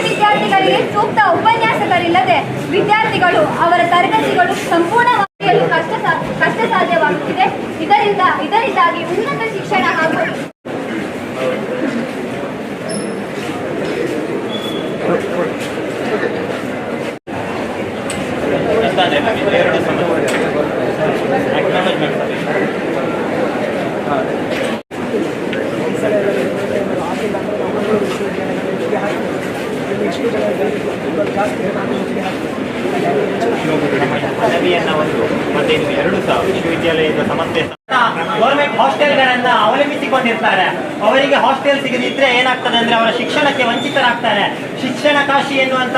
ಈ ವಿದ್ಯಾರ್ಥಿಗಳಿಗೆ ಸೂಕ್ತ ಉಪನ್ಯಾಸಕರಿಲ್ಲದೆ ವಿದ್ಯಾರ್ಥಿಗಳು ಅವರ ತರಗತಿಗಳು ಸಂಪೂರ್ಣ ಪದವಿಯನ್ನ ಒಂದು ಮತ್ತೆ ಗೌರ್ಮೆಂಟ್ ಅವಲಂಬಿಸಿಕೊಂಡಿರ್ತಾರೆ. ಅವರಿಗೆ ಹಾಸ್ಟೆಲ್ ಸಿಗದಿದ್ರೆ ಏನಾಗ್ತದೆ ಅಂದ್ರೆ ಅವರ ಶಿಕ್ಷಣಕ್ಕೆ ವಂಚಿತರಾಗ್ತಾರೆ. ಶಿಕ್ಷಣ ಕಾಶಿ ಎನ್ನುವಂತ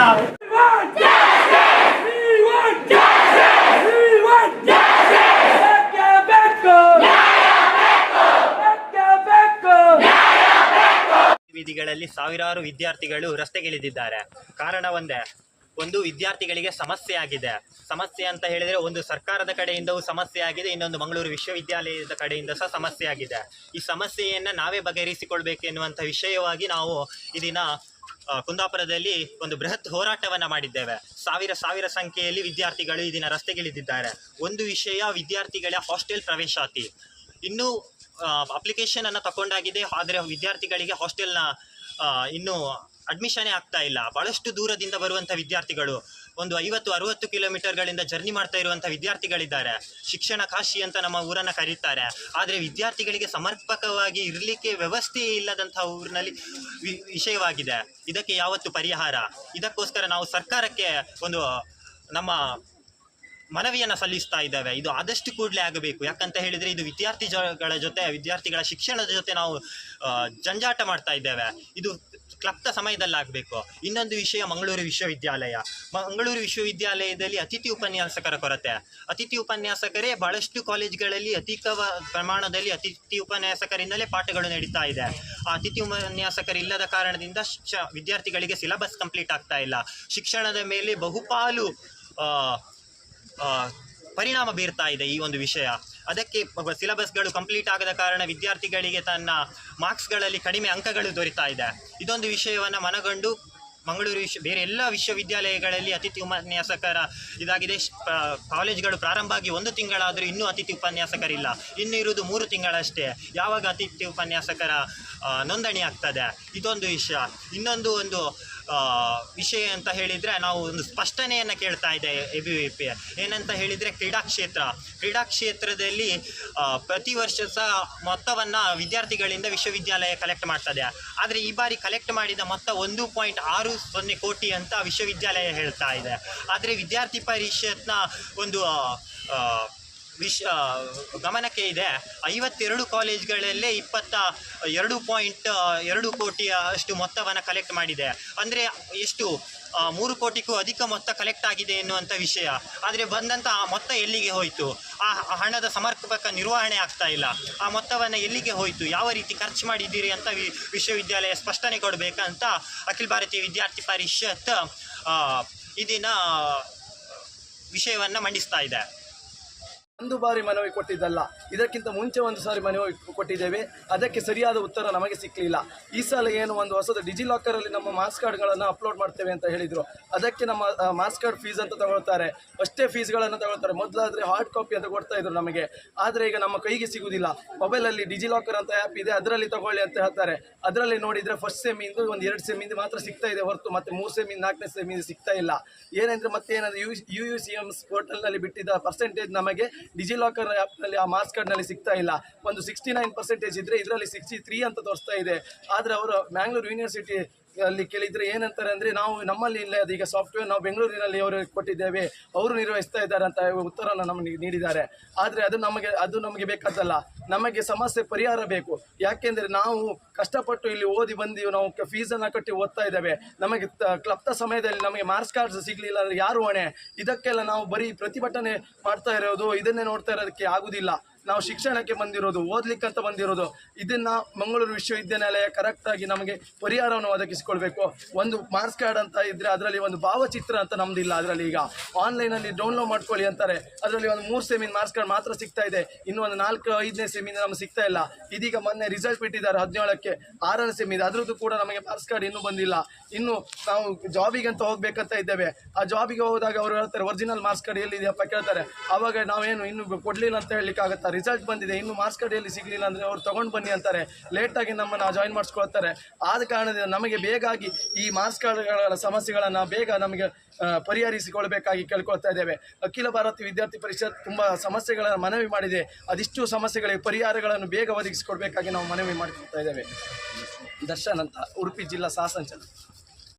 ಬೀದಿಗಳಲ್ಲಿ ಸಾವಿರಾರು ವಿದ್ಯಾರ್ಥಿಗಳು ರಸ್ತೆಗಿಳಿದಿದ್ದಾರೆ. ಕಾರಣ ಒಂದೇ, ಒಂದು ವಿದ್ಯಾರ್ಥಿಗಳಿಗೆ ಸಮಸ್ಯೆ ಆಗಿದೆ. ಸಮಸ್ಯೆ ಅಂತ ಹೇಳಿದ್ರೆ ಒಂದು ಸರ್ಕಾರದ ಕಡೆಯಿಂದವೂ ಸಮಸ್ಯೆ ಆಗಿದೆ, ಇನ್ನೊಂದು ಮಂಗಳೂರು ವಿಶ್ವವಿದ್ಯಾಲಯದ ಕಡೆಯಿಂದ ಸಹ ಸಮಸ್ಯೆ ಆಗಿದೆ. ಈ ಸಮಸ್ಯೆಯನ್ನು ನಾವೇ ಬಗೆಹರಿಸಿಕೊಳ್ಬೇಕು ಎನ್ನುವಂಥ ವಿಷಯವಾಗಿ ನಾವು ಇದೀನ ದಿನ ಕುಂದಾಪುರದಲ್ಲಿ ಒಂದು ಬೃಹತ್ ಹೋರಾಟವನ್ನ ಮಾಡಿದ್ದೇವೆ. ಸಾವಿರ ಸಾವಿರ ಸಂಖ್ಯೆಯಲ್ಲಿ ವಿದ್ಯಾರ್ಥಿಗಳು ಈ ದಿನ ರಸ್ತೆಗಿಳಿದಿದ್ದಾರೆ. ಒಂದು ವಿಷಯ, ವಿದ್ಯಾರ್ಥಿಗಳ ಹಾಸ್ಟೆಲ್ ಪ್ರವೇಶಾತಿ. ಇನ್ನೂ ಅಪ್ಲಿಕೇಶನ್ ಅನ್ನು ತಗೊಂಡಾಗಿದೆ ಆದರೆ ವಿದ್ಯಾರ್ಥಿಗಳಿಗೆ ಹಾಸ್ಟೆಲ್ನ ಇನ್ನೂ ಅಡ್ಮಿಷನೇ ಆಗ್ತಾ ಇಲ್ಲ. ಬಹಳಷ್ಟು ದೂರದಿಂದ ಬರುವಂಥ ವಿದ್ಯಾರ್ಥಿಗಳು, ಒಂದು ಐವತ್ತು, ಅರುವತ್ತು ಕಿಲೋಮೀಟರ್ಗಳಿಂದ ಜರ್ನಿ ಮಾಡ್ತಾ ಇರುವಂಥ ವಿದ್ಯಾರ್ಥಿಗಳಿದ್ದಾರೆ. ಶಿಕ್ಷಣ ಕಾಶಿ ಅಂತ ನಮ್ಮ ಊರನ್ನು ಕರೀತಾರೆ. ಆದರೆ ವಿದ್ಯಾರ್ಥಿಗಳಿಗೆ ಸಮರ್ಪಕವಾಗಿ ಇರಲಿಕ್ಕೆ ವ್ಯವಸ್ಥೆ ಇಲ್ಲದಂಥ ಊರಿನಲ್ಲಿ ವಿಷಯವಾಗಿದೆ. ಇದಕ್ಕೆ ಯಾವತ್ತು ಪರಿಹಾರ? ಇದಕ್ಕೋಸ್ಕರ ನಾವು ಸರ್ಕಾರಕ್ಕೆ ಒಂದು ನಮ್ಮ ಮನವಿಯನ್ನು ಸಲ್ಲಿಸ್ತಾ ಇದ್ದಾವೆ. ಇದು ಆದಷ್ಟು ಕೂಡಲೇ ಆಗಬೇಕು. ಯಾಕಂತ ಹೇಳಿದರೆ ಇದು ವಿದ್ಯಾರ್ಥಿಗಳ ಜೊತೆ, ವಿದ್ಯಾರ್ಥಿಗಳ ಶಿಕ್ಷಣದ ಜೊತೆ ನಾವು ಜಂಜಾಟ ಮಾಡ್ತಾ ಇದ್ದೇವೆ. ಇದು ಕ್ಲಪ್ತ ಸಮಯದಲ್ಲಾಗಬೇಕು. ಇನ್ನೊಂದು ವಿಷಯ ಮಂಗಳೂರು ವಿಶ್ವವಿದ್ಯಾಲಯ. ಮಂಗಳೂರು ವಿಶ್ವವಿದ್ಯಾಲಯದಲ್ಲಿ ಅತಿಥಿ ಉಪನ್ಯಾಸಕರ ಕೊರತೆ. ಅತಿಥಿ ಉಪನ್ಯಾಸಕರೇ ಬಹಳಷ್ಟು ಕಾಲೇಜ್ಗಳಲ್ಲಿ ಅಧಿಕ ಪ್ರಮಾಣದಲ್ಲಿ ಅತಿಥಿ ಉಪನ್ಯಾಸಕರಿಂದಲೇ ಪಾಠಗಳು ನಡೀತಾ ಇದೆ. ಆ ಅತಿಥಿ ಉಪನ್ಯಾಸಕರಿಲ್ಲದ ಕಾರಣದಿಂದ ವಿದ್ಯಾರ್ಥಿಗಳಿಗೆ ಸಿಲೆಬಸ್ ಕಂಪ್ಲೀಟ್ ಆಗ್ತಾ ಇಲ್ಲ. ಶಿಕ್ಷಣದ ಮೇಲೆ ಬಹುಪಾಲು ಪರಿಣಾಮ ಬೀರ್ತಾ ಇದೆ ಈ ಒಂದು ವಿಷಯ. ಅದಕ್ಕೆ ಸಿಲೆಬಸ್ಗಳು ಕಂಪ್ಲೀಟ್ ಆಗದ ಕಾರಣ ವಿದ್ಯಾರ್ಥಿಗಳಿಗೆ ತನ್ನ ಮಾರ್ಕ್ಸ್ಗಳಲ್ಲಿ ಕಡಿಮೆ ಅಂಕಗಳು ದೊರೀತಾ ಇದೆ. ಇದೊಂದು ವಿಷಯವನ್ನು ಮನಗಂಡು ಮಂಗಳೂರು ವಿಶ್ವ, ಬೇರೆ ಎಲ್ಲ ವಿಶ್ವವಿದ್ಯಾಲಯಗಳಲ್ಲಿ ಅತಿಥಿ ಉಪನ್ಯಾಸಕರ ಇದಾಗಿದೆ. ಕಾಲೇಜ್ಗಳು ಪ್ರಾರಂಭ ಆಗಿ ಒಂದು ತಿಂಗಳಾದರೂ ಇನ್ನೂ ಅತಿಥಿ ಉಪನ್ಯಾಸಕರಿಲ್ಲ. ಇನ್ನು ಇರುವುದು ಮೂರು ತಿಂಗಳಷ್ಟೇ. ಯಾವಾಗ ಅತಿಥಿ ಉಪನ್ಯಾಸಕರ ನೋಂದಣಿ ಆಗ್ತದೆ. ಇದೊಂದು ವಿಷಯ. ಇನ್ನೊಂದು ಒಂದು ವಿಷಯ ಅಂತ ಹೇಳಿದರೆ ನಾವು ಒಂದು ಸ್ಪಷ್ಟನೆಯನ್ನು ಕೇಳ್ತಾ ಇದೆ ಎ ಬಿ ವಿ ಪಿ ಏನಂತ ಹೇಳಿದರೆ ಕ್ರೀಡಾ ಕ್ಷೇತ್ರ. ಕ್ರೀಡಾ ಕ್ಷೇತ್ರದಲ್ಲಿ ಪ್ರತಿ ವರ್ಷ ಸಹ ಮೊತ್ತವನ್ನು ವಿದ್ಯಾರ್ಥಿಗಳಿಂದ ವಿಶ್ವವಿದ್ಯಾಲಯ ಕಲೆಕ್ಟ್ ಮಾಡ್ತದೆ. ಆದರೆ ಈ ಬಾರಿ ಕಲೆಕ್ಟ್ ಮಾಡಿದ ಮೊತ್ತ ಒಂದು ಪಾಯಿಂಟ್ ಆರು ಸೊನ್ನೆ ಕೋಟಿ ಅಂತ ವಿಶ್ವವಿದ್ಯಾಲಯ ಹೇಳ್ತಾ ಇದೆ. ಆದರೆ ವಿದ್ಯಾರ್ಥಿ ಪರಿಷತ್ನ ಒಂದು ವಿಶ್ ಗಮನಕ್ಕೆ ಇದೆ. ಐವತ್ತೆರಡು ಕಾಲೇಜ್ಗಳಲ್ಲೇ ಇಪ್ಪತ್ತ, ಎರಡು ಪಾಯಿಂಟ್ ಎರಡು ಕೋಟಿಯ ಅಷ್ಟು ಮೊತ್ತವನ್ನು ಕಲೆಕ್ಟ್ ಮಾಡಿದೆ. ಅಂದರೆ ಎಷ್ಟು? ಮೂರು ಕೋಟಿಗೂ ಅಧಿಕ ಮೊತ್ತ ಕಲೆಕ್ಟ್ ಆಗಿದೆ ಎನ್ನುವಂಥ ವಿಷಯ. ಆದರೆ ಬಂದಂಥ ಆ ಮೊತ್ತ ಎಲ್ಲಿಗೆ ಹೋಯಿತು? ಆ ಹಣದ ಸಮರ್ಪಕ ನಿರ್ವಹಣೆ ಆಗ್ತಾ ಇಲ್ಲ. ಆ ಮೊತ್ತವನ್ನು ಎಲ್ಲಿಗೆ ಹೋಯಿತು? ಯಾವ ರೀತಿ ಖರ್ಚು ಮಾಡಿದ್ದೀರಿ ಅಂತ ವಿ, ವಿಶ್ವವಿದ್ಯಾಲಯ ಸ್ಪಷ್ಟನೆ ಕೊಡಬೇಕಂತ ಅಖಿಲ ಭಾರತೀಯ ವಿದ್ಯಾರ್ಥಿ ಪರಿಷತ್ ಇದನ್ನು ವಿಷಯವನ್ನು ಮಂಡಿಸ್ತಾ ಇದೆ. ಒಂದು ಬಾರಿ ಮನವಿ ಕೊಟ್ಟಿದ್ದಲ್ಲ. ಇದಕ್ಕಿಂತ ಮುಂಚೆ ಒಂದು ಸಾರಿ ಮನವಿ ಕೊಟ್ಟಿದ್ದೇವೆ. ಅದಕ್ಕೆ ಸರಿಯಾದ ಉತ್ತರ ನಮಗೆ ಸಿಕ್ಕಲಿಲ್ಲ ಈ ಸಲ ಏನು ಒಂದು ಹೊಸದು ಡಿಜಿ ಲಾಕರಲ್ಲಿ ನಮ್ಮ ಮಾಸ್ ಕಾರ್ಡ್ಗಳನ್ನು ಅಪ್ಲೋಡ್ ಮಾಡ್ತೇವೆ ಅಂತ ಹೇಳಿದರು. ಅದಕ್ಕೆ ನಮ್ಮ ಮಾಸ್ ಕಾರ್ಡ್ ಫೀಸ್ ಅಂತ ತಗೊಳ್ತಾರೆ. ಅಷ್ಟೇ ಫೀಸ್ಗಳನ್ನು ತಗೊಳ್ತಾರೆ. ಮೊದಲಾದರೆ ಹಾರ್ಡ್ ಕಾಪಿ ಅಂತ ಕೊಡ್ತಾ ಇದ್ರು ನಮಗೆ. ಆದರೆ ಈಗ ನಮ್ಮ ಕೈಗೆ ಸಿಗುವುದಿಲ್ಲ ಮೊಬೈಲಲ್ಲಿ ಡಿಜಿ ಲಾಕರ್ ಅಂತ ಆ್ಯಪ್ ಇದೆ. ಅದರಲ್ಲಿ ತಗೊಳ್ಳಿ ಅಂತ ಹೇಳ್ತಾರೆ. ಅದರಲ್ಲಿ ನೋಡಿದರೆ ಫಸ್ಟ್ ಸೆಮಿಂದ ಒಂದು ಎರಡು ಸೆಮಿಂದು ಮಾತ್ರ ಸಿಗ್ತಾ ಇದೆ ಹೊರತು. ಮತ್ತು ಮೂರು ಸೆಮಿಂದ ನಾಲ್ಕನೇ ಸೆಮಿಂದು ಸಿಗ್ತಾ ಇಲ್ಲ. ಏನಂದ್ರೆ ಮತ್ತೆ ಏನಂದ್ರೆ U U U C MS ಪೋರ್ಟಲ್ನಲ್ಲಿ ಬಿಟ್ಟಿದ್ದ ಪರ್ಸೆಂಟೇಜ್ ನಮಗೆ ಡಿಜಿ ಲಾಕರ್ ಆ್ಯಪ್ನಲ್ಲಿ ಆ ಮಾರ್ಕ್ಸ್ ಕಾರ್ಡ್ನಲ್ಲಿ ಸಿಗ್ತಾ ಇಲ್ಲ. ಒಂದು ಸಿಕ್ಸ್ಟಿ ನೈನ್ ಪರ್ಸೆಂಟೇಜ್ ಇದ್ರೆ ಇದರಲ್ಲಿ ಸಿಕ್ಸ್ಟಿ ತ್ರೀ ಅಂತ ತೋರಿಸ್ತಾ ಇದೆ. ಆದರೆ ಅವರು ಮ್ಯಾಂಗ್ಳೂರು ಯೂನಿವರ್ಸಿಟಿ ಅಲ್ಲಿ ಕೇಳಿದರೆ ಏನಂತಾರೆ ಅಂದರೆ, ನಾವು ನಮ್ಮಲ್ಲಿ ಇಲ್ಲ ಅದು ಈಗ ಸಾಫ್ಟ್ವೇರ್ ನಾವು ಬೆಂಗಳೂರಿನಲ್ಲಿ ಅವರು ಕೊಟ್ಟಿದ್ದೇವೆ, ಅವರು ನಿರ್ವಹಿಸ್ತಾ ಇದ್ದಾರೆ ಅಂತ ಉತ್ತರವನ್ನು ನಮಗೆ ನೀಡಿದ್ದಾರೆ. ಆದರೆ ಅದು ನಮಗೆ ಅದು ನಮಗೆ ಬೇಕಾದಲ್ಲ ನಮಗೆ ಸಮಸ್ಯೆ ಪರಿಹಾರ ಬೇಕು. ಯಾಕೆಂದರೆ ನಾವು ಕಷ್ಟಪಟ್ಟು ಇಲ್ಲಿ ಓದಿ ಬಂದು ನಾವು ಫೀಸನ್ನು ಕಟ್ಟಿ ಓದ್ತಾ ಇದ್ದೇವೆ. ನಮಗೆ ಕ್ಲಪ್ತ ಸಮಯದಲ್ಲಿ ನಮಗೆ ಮಾರ್ಕ್ಸ್ ಕಾರ್ಡ್ಸ್ ಸಿಗಲಿಲ್ಲ ಅಂದರೆ ಯಾರು ಹೊಣೆ? ಇದಕ್ಕೆಲ್ಲ ನಾವು ಬರೀ ಪ್ರತಿಭಟನೆ ಮಾಡ್ತಾ ಇರೋದು, ಇದನ್ನೇ ನೋಡ್ತಾ ಇರೋದಕ್ಕೆ ಆಗುದಿಲ್ಲ. ನಾವು ಶಿಕ್ಷಣಕ್ಕೆ ಬಂದಿರೋದು ಓದ್ಲಿಕ್ಕಂತ ಬಂದಿರೋದು, ಇದನ್ನ ಮಂಗಳೂರು ವಿಶ್ವವಿದ್ಯಾನಿಲಯ ಕರೆಕ್ಟ್ ಆಗಿ ನಮಗೆ ಪರಿಹಾರವನ್ನು ಒದಗಿಸಿಕೊಳ್ಬೇಕು ಒಂದು ಮಾರ್ಕ್ಸ್ ಕಾರ್ಡ್ ಅಂತ ಇದ್ರೆ ಅದರಲ್ಲಿ ಒಂದು ಭಾವಚಿತ್ರ ಅಂತ ನಮ್ದಿಲ್ಲ ಅದರಲ್ಲಿ ಈಗ. ಆನ್ಲೈನ್ ಅಲ್ಲಿ ಡೌನ್ಲೋಡ್ ಮಾಡ್ಕೊಳ್ಳಿ ಅಂತಾರೆ. ಅದರಲ್ಲಿ ಒಂದು ಮೂರು ಸೆಮಿನ್ ಮಾರ್ಕ್ಸ್ ಕಾರ್ಡ್ ಮಾತ್ರ ಸಿಗ್ತಾ ಇದೆ. ಇನ್ನು ಒಂದು ನಾಲ್ಕು, ಐದನೇ ಸೆಮಿನ್ ನಮ್ಗೆ ಸಿಗ್ತಾ ಇಲ್ಲ. ಇದೀಗ ಮೊನ್ನೆ ರಿಸಲ್ಟ್ ಬಿಟ್ಟಿದ್ದಾರೆ ಹದಿನೇಳಕ್ಕೆ. ಆರನೇ ಸೆಮಿ ಇದೆ ಅದರದ್ದು ಕೂಡ ನಮಗೆ ಮಾರ್ಕ್ಸ್ ಕಾರ್ಡ್ ಇನ್ನೂ ಬಂದಿಲ್ಲ. ಇನ್ನು ನಾವು ಜಾಬಿಗೆ ಅಂತ ಹೋಗ್ಬೇಕಂತ ಇದ್ದೇವೆ. ಆ ಜಾಬಿಗೆ ಹೋದಾಗ ಅವರು ಹೇಳ್ತಾರೆ ಒರಿಜಿನಲ್ ಮಾರ್ಕ್ಸ್ ಕಾರ್ಡ್ ಎಲ್ಲಿದೆಯಪ್ಪ ಕೇಳ್ತಾರೆ. ಅವಾಗ ನಾವೇನು ಇನ್ನು ಕೊಡ್ಲಿಲ್ಲ ಅಂತ ಹೇಳಲಿಕ್ಕೆ ಆಗುತ್ತಾ ರಿಸಲ್ಟ್ ಬಂದಿದೆ, ಇನ್ನು ಮಾರ್ಕ್ಸ್ ಕಾರ್ಡ್ ಎಲ್ಲಿ ಸಿಗ್ಲಿಲ್ಲ ಅಂದ್ರೆ ಅವ್ರು ತೊಗೊಂಡು ಬನ್ನಿ ಅಂತಾರೆ. ಲೇಟಾಗಿ ನಮ್ಮನ್ನು ಜಾಯಿನ್ ಮಾಡಿಸ್ಕೊಳ್ತಾರೆ. ಆದ ಕಾರಣದಿಂದ ನಮಗೆ ಬೇಗಾಗಿ ಈ ಮಾರ್ಕ್ಸ್ ಕಾರ್ಡ್ಗಳ ಸಮಸ್ಯೆಗಳನ್ನು ಬೇಗ ನಮಗೆ ಪರಿಹರಿಸಿಕೊಳ್ಬೇಕಾಗಿ ಕೇಳ್ಕೊಳ್ತಾ ಇದ್ದೇವೆ. ಅಖಿಲ ಭಾರತ ವಿದ್ಯಾರ್ಥಿ ಪರಿಷತ್ ತುಂಬ ಸಮಸ್ಯೆಗಳನ್ನು ಮನವಿ ಮಾಡಿದೆ. ಅದಿಷ್ಟು ಸಮಸ್ಯೆಗಳಿಗೆ ಪರಿಹಾರಗಳನ್ನು ಬೇಗ ಒದಗಿಸಿಕೊಡ್ಬೇಕಾಗಿ ನಾವು ಮನವಿ ಮಾಡಿಕೊಳ್ತಾ ಇದ್ದೇವೆ. ದರ್ಶನ್ ಅಂತ, ಉಡುಪಿ ಜಿಲ್ಲಾ ಸಾಸಂಚನ